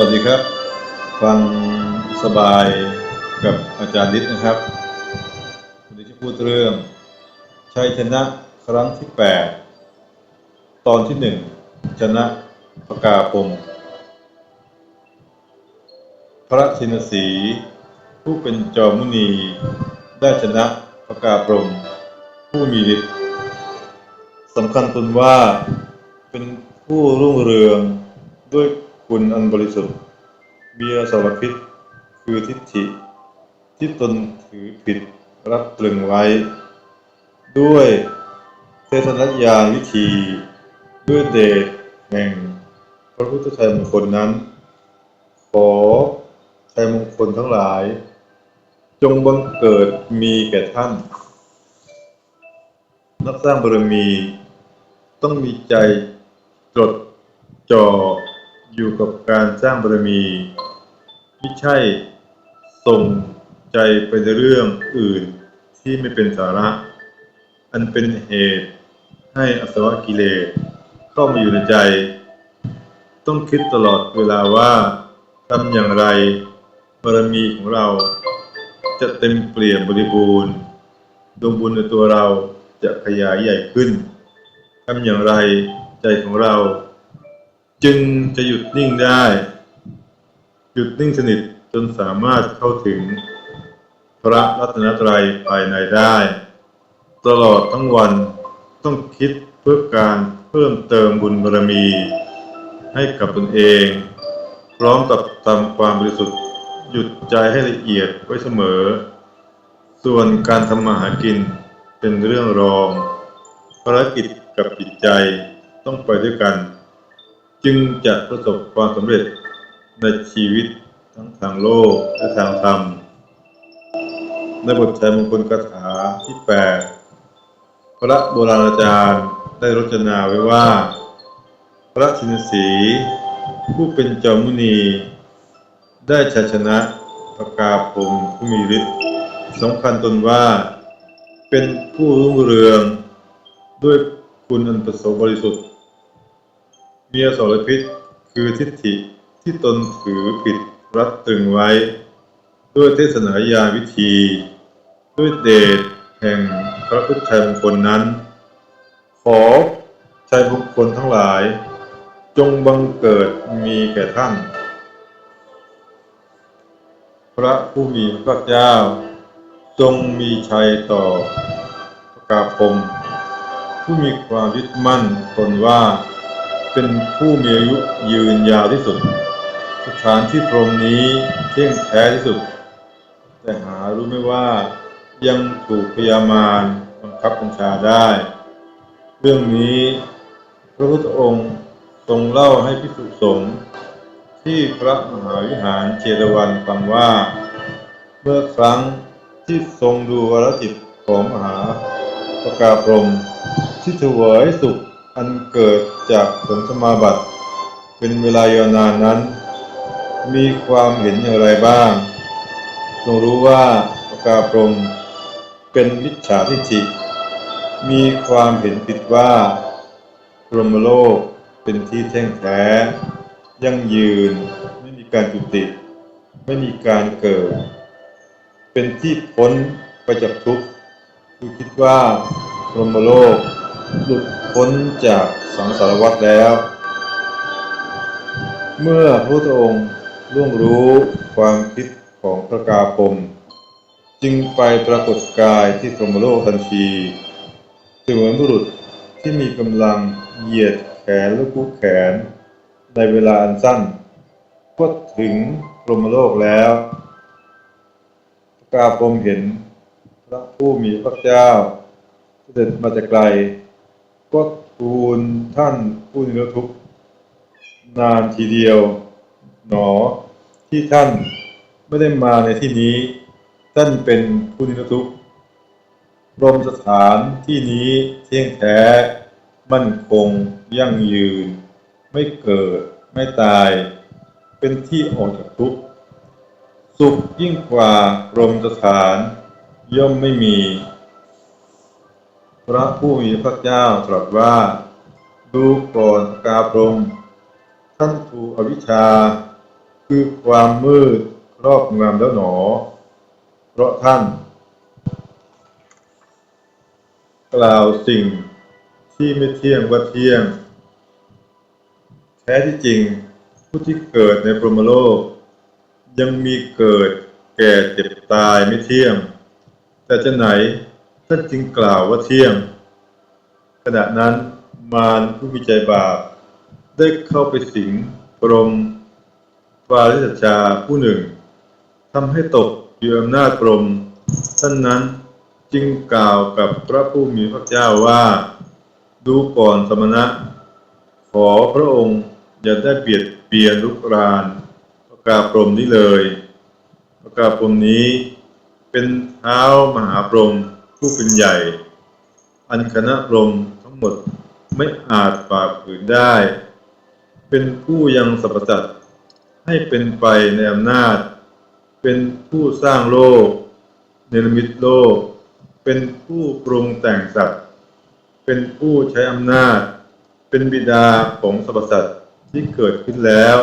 วัสดีครับ ฟังสบายกับอาจารย์นิดนะครับวันนี้จะพูดเรื่องชัยชนะครั้งที่ 8 ตอนที่ 1 ชนะพกาพงพระชินสีผู้เป็นจอมมุนี ได้ชนะพกาพรมผู้มีฤทธิ์สำคัญตนว่าเป็นผู้รุ่งเรืองด้วย คุณอันบริสุทธิ์ เบียสารพิษ คือทิฏฐิ ที่ตนถือผิดรัดตรึงไว้ ด้วยเทศนัญาวิธี ด้วยเดชแห่งพระพุทธชัยมงคลนั้น ขอชัยมงคลทั้งหลาย จงบังเกิดมีแก่ท่าน นักสร้างบารมี ต้องมีใจจดจ่อ อยู่กับการสร้างบารมีไม่ใช่ส่งใจไปในเรื่องอื่นที่ไม่เป็นสาระ อันเป็นเหตุให้อสวกิเลสเข้ามาอยู่ในใจ ต้องคิดตลอดเวลาว่าทำอย่างไรบารมีของเราจะเต็มเปลี่ยมบริบูรณ์ดวงบุญในตัวเราจะขยายใหญ่ขึ้นทำอย่างไรใจของเรา จึงจะหยุดนิ่งได้ หยุดนิ่งสนิทจนสามารถเข้าถึงพระรัตนตรัยภายในได้ ตลอดทั้งวันต้องคิดเพื่อการเพิ่มเติมบุญบารมี ให้กับตนเอง พร้อมกับทำความบริสุทธิ์หยุดใจให้ละเอียดไว้เสมอ ส่วนการทำมาหากินเป็นเรื่องรอง ภารกิจกับจิตใจต้องไปด้วยกัน จึงจะประสบความสำเร็จในชีวิตทั้งทางโลกและทางธรรม ในบทชัยมงคลคาถาที่8พระโบราณอาจารย์ได้รจนาไว้ว่า พระชินสีผู้เป็นจอมมุนีได้ชัยชนะพระกาพรหมผู้มีฤทธิ์สำคัญตนว่า เป็นผู้รุ่งเรืองด้วยคุณอันประสริฐบริสุทธิ์ มีอสรพิษคือทิฏฐิที่ตนถือผิดรัดตึงไว้ ด้วยเทศนายาวิธี ด้วยเดชแห่งพระพุทธชัยมงคลนั้น ขอชัยมงคลทั้งหลาย จงบังเกิดมีแก่ท่าน พระผู้มีพระเจ้า จงมีชัยต่อพระกาพมผู้มีความยึดมั่นตนว่า เป็นผู้มีอายุยืนยาวที่สุด สถานที่พรหมนี้เที่ยงแท้ที่สุด แต่หารู้ไม่ว่ายังถูกพยามารบังคับบัญชาได้ เรื่องนี้พระพุทธองค์ทรงเล่าให้พิสุสงฆ์ที่พระมหาวิหารเจดวันฟังว่า เมื่อครั้งที่ทรงดูวรจิตของมหาประกาพรหมที่ถวายสุข อันเกิดจากผลสมาบัติ เป็นเวลายาวนานนั้น มีความเห็นอย่างไรบ้างทรงรู้ว่าปกาพรมเป็นมิจฉาทิฏฐิมีความเห็นผิดว่าพรหมโลกเป็นที่แท่งแท้ ยั่งยืนไม่มีการจุติ ไม่มีการเกิด เป็นที่พ้นไปจากทุกข์คือคิดว่าพรหมโลก หลุดพ้นจากสังสารวัฏแล้ว เมื่อพระพุทธองค์ล่วงรู้ความคิดของพระกาพมจึงไปปรากฏกายที่พรหมโลกทันทีเสมือนบุรุษที่มีกำลังเหยียดแขนและกู้แขน ในเวลาอันสั้น ก็ถึงพรหมโลกแล้วพระกาพมเห็นพระผู้มีพระเจ้าเสด็จมาจากไกล ก็ทูลท่านผู้นิรทุกข์นานทีเดียว หนอที่ท่านไม่ได้มาในที่นี้ ท่านเป็นผู้นิรทุกข์รมสถานที่นี้เที่ยงแท้ มั่นคงยั่งยืน ไม่เกิดไม่ตาย เป็นที่ออกจากทุกข์สุขยิ่งกว่ารมสถานย่อมไม่มี พระผู้มีพระเจ้าตรัสว่า ดูก่อนกาพรมท่านถูกอวิชชา คือความมืดครอบงำแล้วหนอ เพราะท่าน กล่าวสิ่งที่ไม่เที่ยงว่าเที่ยง แท้ที่จริงผู้ที่เกิดในพรหมโลก ยังมีเกิดแก่เจ็บตายไม่เที่ยง แต่จะไหน ท่านจึงกล่าวว่าเที่ยง ขณะนั้นมารผู้มีใจบาปได้เข้าไปสิงกรมฟาริสชาผู้หนึ่งทำให้ตกอยู่อำนาจกรมท่านนั้นจึงกล่าวกับพระผู้มีพระเจ้าว่า ดูก่อนสมณะ ขอพระองค์อย่าได้เบียดเบียนลุกรานประกาศพรมนี้เลย ประกาศพรมนี้เป็นเท้ามหาพรม ผู้เป็นใหญ่ อันคณะพรมทั้งหมดไม่อาจฝ่าฝืนได้ เป็นผู้ยังสรรพสัตว์ให้เป็นไปในอำนาจ เป็นผู้สร้างโลก เนรมิตโลก เป็นผู้ปรุงแต่งสัตว์ เป็นผู้ใช้อำนาจ เป็นบิดาของสรรพสัตว์ที่เกิดขึ้นแล้ว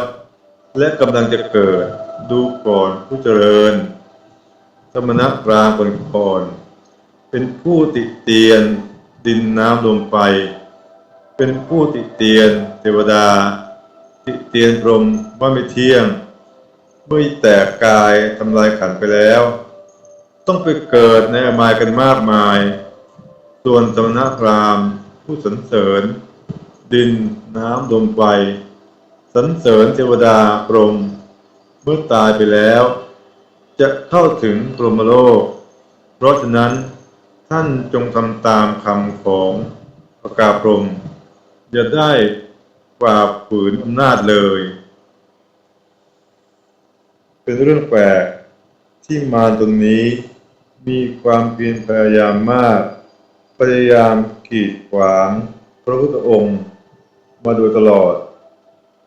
และกำลังจะเกิดดูก่อนผู้เจริญ สมณพราหมณ์คนก่อน เป็นผู้ติเตียนดินน้ำลมไฟ เป็นผู้ติเตียนเทวดา ติเตียนพรหมว่าไม่เที่ยงเมื่อแตกกายทำลายขันไปแล้ว ต้องไปเกิดในอบายกันมากมาย ส่วนสมณพราหมณ์ผู้สรรเสริญ ดินน้ำลมไฟสรรเสริญเทวดาพรหมเมื่อตายไปแล้ว จะเข้าถึงพรหมโลก เพราะฉะนั้น ท่านจงทำตามคำของประกาศพรมอย่าได้ฝ่าฝืนอำนาจเลย เป็นเรื่องแปลกที่มารตนนี้มีความเพียรพยายามมาก พยายามกีดขวางพระพุทธองค์มาโดยตลอด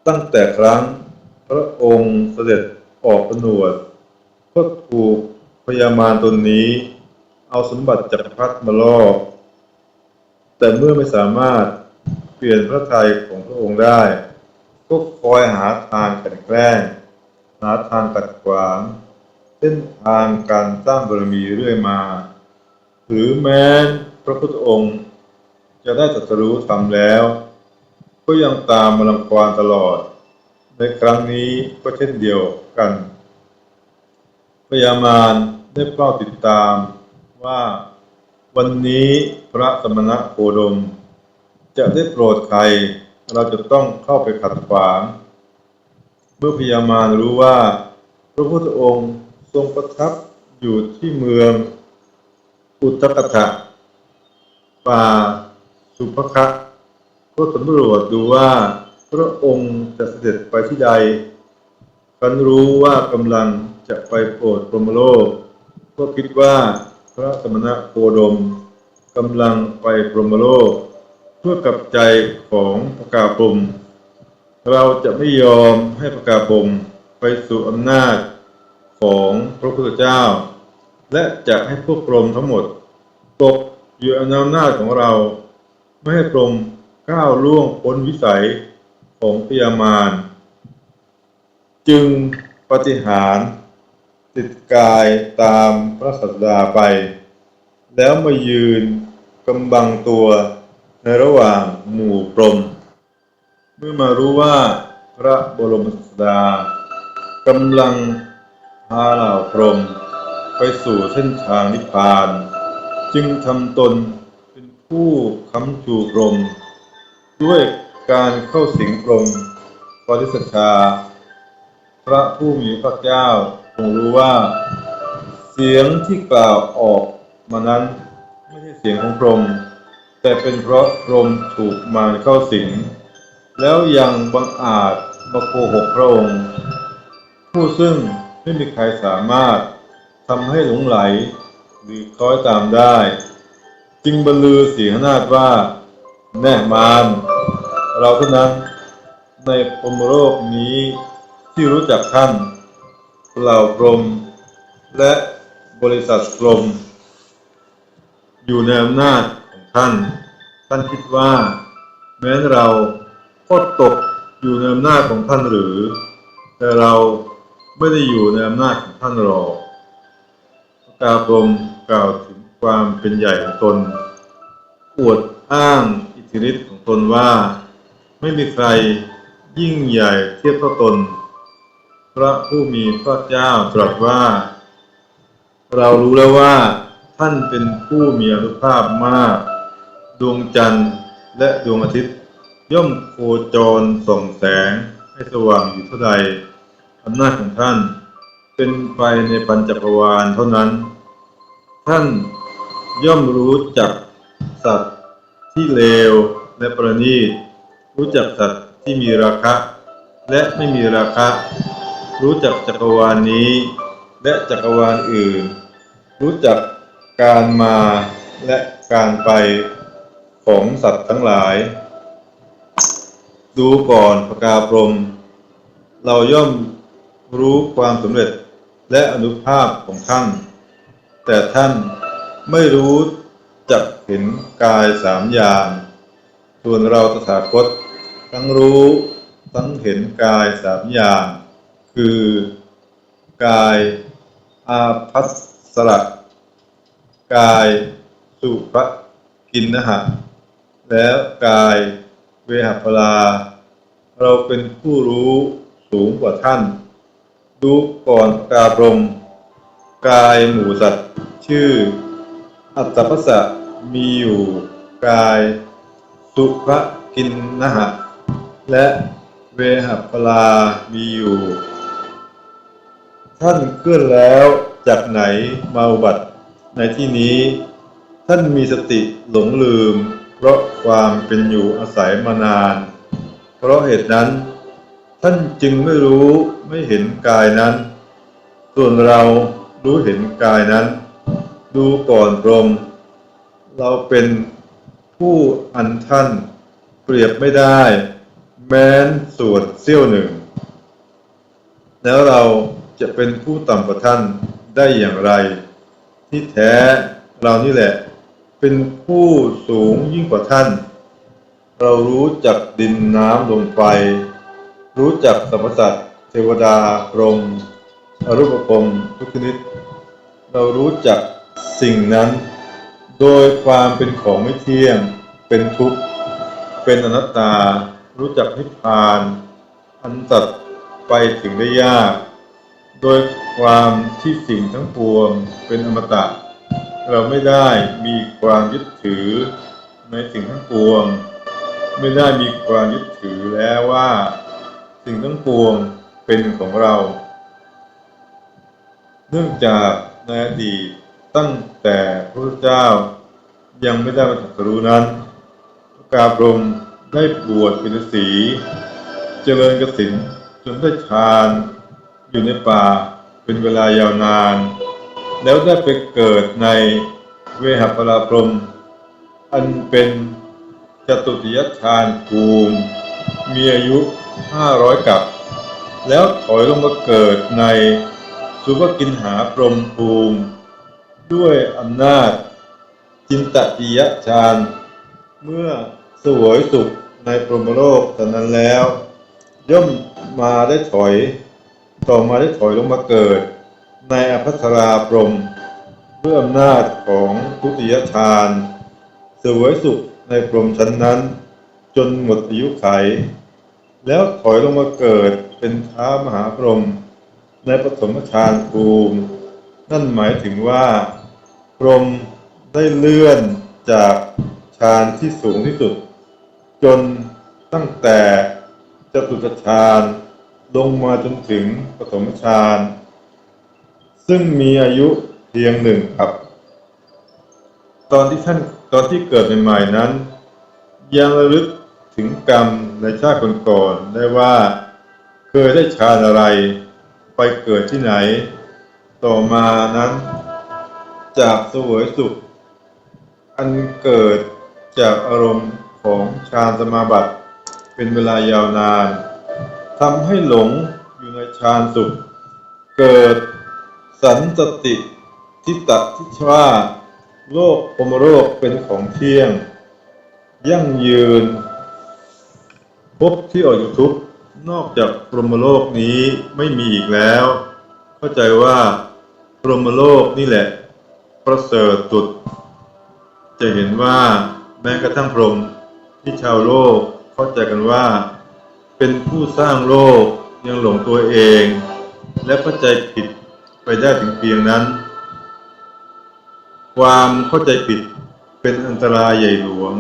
ตั้งแต่ครั้งพระองค์เสด็จออกผนวดก็ถูกพญามารตนนี้ เอาสมบัติจักรพรรดิมาล่อ แต่เมื่อไม่สามารถเปลี่ยนพระทัยของพระองค์ได้ ก็คอยหาทางกันแกล้ง หาทางกัดขวางเส้นทางการสร้างบารมีเรื่อยมา หรือแม้พระพุทธองค์จะได้ตรัสรู้ทำแล้ว ก็ยังตามมาลังควานตลอด ในครั้งนี้ก็เช่นเดียวกันพยามารได้เฝ้าติดตาม ว่าวันนี้พระสมณะโคดม จะได้โปรดใคร เราจะต้องเข้าไปขัดขวาง เมื่อพยามารรู้ว่า พระพุทธองค์ทรงประทับอยู่ที่เมือง อุตตกถะป่าสุภคะก็สำรวจดูว่าพระองค์จะเสด็จไปที่ใดครั้นรู้ว่ากำลังจะไปโปรดพรหมโลก ก็คิดว่า พระสมณะโคดมกำลังไปพรหมโลก เพื่อกับใจของพระกาพรมเราจะไม่ยอมให้พระกาพรมไปสู่อำนาจของพระพุทธเจ้า และจะให้พวกพรหมทั้งหมดตกอยู่ในอำนาจของเรา ไม่ให้พรหมก้าวล่วงพ้นวิสัยของพยามาร จึงปฏิหาร ติดกายตามพระสัสดาไป แล้วมายืนกำบังตัวในระหว่างหมู่พรหมเมื่อมารู้ว่าพระบรมศาสดากำลังพาเหล่าพรหมไปสู่เส้นทางนิพพาน จึงทำตนเป็นผู้ค้ำจูพรม ด้วยการเข้าสิงพรหมปริสัชชา พระผู้มีพระเจ้า ทรงรู้ว่า เสียงที่กล่าวออกมานั้นไม่ใช่เสียงของพรหมแต่เป็นเพราะพรหมถูกมารเข้าสิง แล้วยังบังอาจมาโกหกพระองค์ผู้ซึ่งไม่มีใครสามารถทำให้หลงไหลหรือคล้อยตามได้ จึงบรรลือเสียงนาฏว่า แน่มารเราเท่านั้นในพมโลกนี้ที่รู้จักท่าน เหล่าพรม และบริษัทพรม อยู่ในอำนาจของท่าน ท่านคิดว่า แม้นเราก็ตกอยู่ในอำนาจของท่านหรือ แต่เราไม่ได้อยู่ในอำนาจของท่านหรอกพระกาพรมกล่าวถึงความเป็นใหญ่ของตน อวดอ้างอิทธิฤทธิ์ของตนว่า ไม่มีใครยิ่งใหญ่เทียบเท่าตน พระผู้มีพระเจ้าตรัสว่า เรารู้แล้วว่า ท่านเป็นผู้มีอนุภาพมาก ดวงจันทร์และดวงอาทิตย์ ย่อมโคจรส่องแสงให้สว่างอยู่เท่าใดอำนาจของท่าน เป็นไปในปัญจกรวาลเท่านั้น ท่านย่อมรู้จักสัตว์ที่เลวและประณีต รู้จักสัตว์ที่มีราคะ และไม่มีราคะ รู้จักจักรวาลนี้ และจักรวาลอื่น รู้จักการมาและการไปของสัตว์ทั้งหลาย ดูก่อนพระกาพรม เราย่อมรู้ความสำเร็จและอนุภาพของท่าน แต่ท่านไม่รู้จักเห็นกายสามอย่าง ส่วนเราตถาคต ทั้งรู้ ทั้งเห็นกายสามอย่าง คือกายอาภัสสระกายสุภกินนะหะแล้วกายเวหพลา เราเป็นผู้รู้สูงกว่าท่านดูก่อนกาบรม กายหมู่สัตว์ชื่อ อัตตปัสะมีอยู่กายสุภกินนะหะและเวหพลามีอยู่ ท่านเคลื่อนแล้วจากไหนมาอุบัติในที่นี้ ท่านมีสติหลงลืม เพราะความเป็นอยู่อาศัยมานาน เพราะเหตุนั้น ท่านจึงไม่รู้ไม่เห็นกายนั้น ส่วนเรารู้เห็นกายนั้น ดูก่อนพรม เราเป็นผู้อันท่านเปรียบไม่ได้ แม้นส่วนเสี้ยวหนึ่ง แล้วเรา จะเป็นผู้ต่ำกว่าท่านได้อย่างไร ที่แท้เรานี่แหละ เป็นผู้สูงยิ่งกว่าท่าน เรารู้จักดินน้ำลมไฟ รู้จักสรรพสัตว์เทวดาพรหมอรูปภพทุกชนิด เรารู้จักสิ่งนั้น โดยความเป็นของไม่เที่ยง เป็นทุกข์ เป็นอนัตตา รู้จักนิพพาน อันตัดไปถึงได้ยาก โดยความที่สิ่งทั้งปวงเป็นอมตะ เราไม่ได้มีความยึดถือในสิ่งทั้งปวง ไม่ได้มีความยึดถือแล้วว่า สิ่งทั้งปวงเป็นของเรา เนื่องจากในอดีตตั้งแต่พระพุทธเจ้ายังไม่ได้มาตรัสรู้นั้นพระกาพรมได้บวชเป็นฤาษีเจริญกสินจนได้ฌาน อยู่ในป่าเป็นเวลายาวนาน แล้วได้ไปเกิดในเวหปราพรม อันเป็นจตุติยฌานภูมิมีอายุห้าร้อยกับ แล้วถอยลงมาเกิดในสุภกินหาพรหมภูมิด้วยอำนาจจินตติยฌานเมื่อสวยสุขในพรหมโลกแต่นั้นแล้ว ย่อมมาได้ถอย ต่อมาได้ถอยลงมาเกิด ในอภัสราพรมด้วยอำนาจของทุติยฌาน เสวยสุขในพรมชั้นนั้น จนหมดอายุไข แล้วถอยลงมาเกิดเป็นท้ามหาพรมในปฐมฌานภูมินั่นหมายถึงว่าพรมได้เลื่อนจากฌานที่สูงที่สุด จนตั้งแต่จตุตฌาน ลงมาจนถึงปฐมฌานซึ่งมีอายุเพียงหนึ่งครับ ตอนที่ท่านตอนที่เกิดใหม่ๆนั้น ยังระลึกถึงกรรมในชาติก่อนๆได้ว่าเคยได้ฌานอะไรไปเกิดที่ไหน ต่อมานั้น จากเสวยสุข อันเกิดจากอารมณ์ของฌานสมาบัติ เป็นเวลายาวนาน ทำให้หลงอยู่ในฌานสุข เกิดสันสติทิตะทิชว่าโลกพรหมโลกเป็นของเที่ยง ยั่งยืน พบที่ออกจากทุกนอกจากพรหมโลกนี้ไม่มีอีกแล้ว เข้าใจว่าพรหมโลกนี่แหละ ประเสริฐสุด จะเห็นว่าแม้กระทั่งพรหมที่ชาวโลกเข้าใจกันว่า เป็นผู้สร้างโลกยังหลงตัวเอง และเข้าใจผิดไปได้ถึงเพียงนั้น ความเข้าใจผิดเป็นอันตรายใหญ่หลวง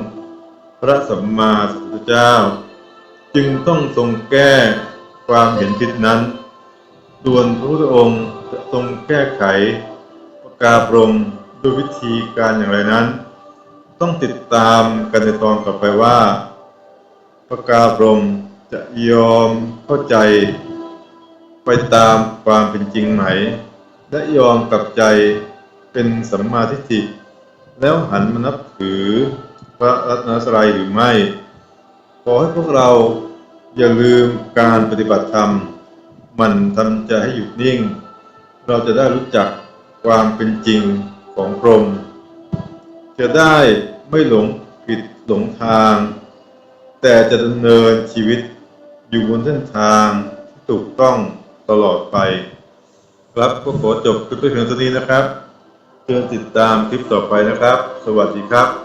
พระสัมมาสัมพุทธเจ้า จึงต้องทรงแก้ความเห็นผิดนั้น ส่วนพระพุทธองค์จะทรงแก้ไขประกาพรมด้วยวิธีการอย่างไรนั้น ต้องติดตามกันในตอนต่อไปว่า ประกาพรม จะยอมเข้าใจ ไปตามความเป็นจริงไหม และยอมกลับใจเป็นสัมมาทิฏฐิแล้วหันมานับถือพระรัตนตรัยหรือไม่ ขอให้พวกเราอย่าลืมการปฏิบัติธรรม มันทำใจให้หยุดนิ่ง เราจะได้รู้จักความเป็นจริงของพรหมจะได้ไม่หลงผิดหลงทาง แต่จะดำเนินชีวิต อยู่บนเส้นทางที่ถูกต้องตลอดไป ครับก็ขอจบคลิปไปเพียงเท่านี้นะครับเชิญติดตามคลิปต่อไปนะครับ สวัสดีครับ